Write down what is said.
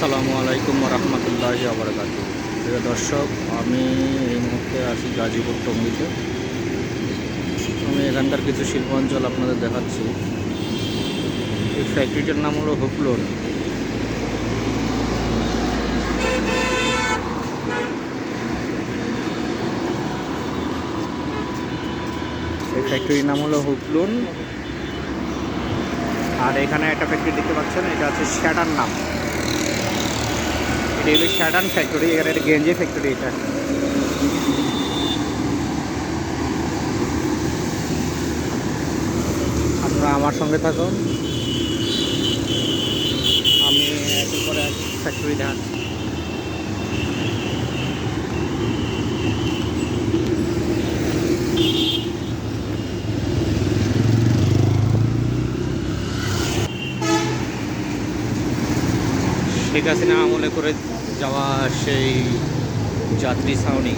আসসালামু আলাইকুম রহমতুল্লাহি আবরকাত দর্শক, আমি এই মুহূর্তে আছি গাজীপুর টঙ্গিতে। আমি এখানকার কিছু শিল্পাঞ্চল আপনাদের দেখাচ্ছি। এই ফ্যাক্টরিটার নাম হলো হুকলোন এই ফ্যাক্টরির নাম হলো হুকলুন আর এখানে একটা ফ্যাক্টরি দেখতে পাচ্ছেন, এটা হচ্ছে শ্যাটার নাম। এটা হলো শ্যাটান ফ্যাক্টরি এখানে একটা গেঞ্জি ফ্যাক্টরি এটা আপনারা আমার সঙ্গে থাকুন আমি একটু পরে ফ্যাক্টরি দেখাচ্ছি আছে না আমলে করে যাওয়া সেই যাত্রী ছাউনি।